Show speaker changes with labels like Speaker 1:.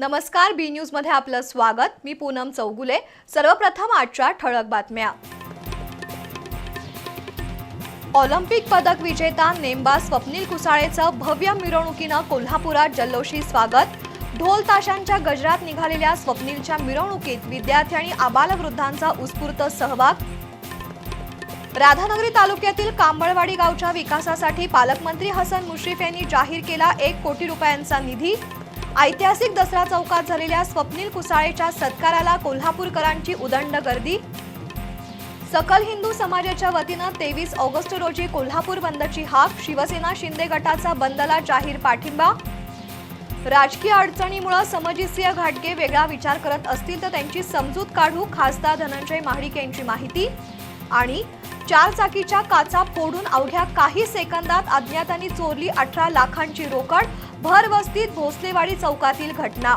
Speaker 1: नमस्कार बी न्यूजमध्ये आपलं स्वागत. मी पूनम चौगुले. सर्वप्रथम आजच्या ठळक बातम्या. ऑलिम्पिक पदक विजेता नेमबा स्वप्नील कुसाळेचं भव्य मिरवणुकीनं कोल्हापुरात जल्लोषी स्वागत. ढोल ताशांच्या गजरात निघालेल्या स्वप्नीलच्या मिरवणुकीत विद्यार्थी आणि आबालवृद्धांचा उत्स्फूर्त सहभाग. राधानगरी तालुक्यातील कांबळवाडी गावच्या विकासासाठी पालकमंत्री हसन मुश्रीफ यांनी जाहीर केला एक कोटी रुपयांचा निधी. ऐतिहासिक दसरा चौकात झालेल्या स्वप्नील कुसाळेच्या सत्काराला कोल्हापूरकरांची उदंड गर्दी. सकल हिंदू समाजाच्या वतीनं तेवीस ऑगस्ट रोजी कोल्हापूर बंदची हाक शिवसेना शिंदे गटाचा बंदला जाहीर पाठिंबा. राजकीय अडचणीमुळे समजिसीय घाटगे वेगळा विचार करत असतील तर त्यांची समजूत काढू खासदार धनंजय महाडिक यांची माहिती. आणि चार चाकीच्या काचा फोडून अवघ्या काही सेकंदात अज्ञातांनी चोरली अठरा लाखांची रोकड. भर वस्तीत भोसलेवाडी चौकातील घटना.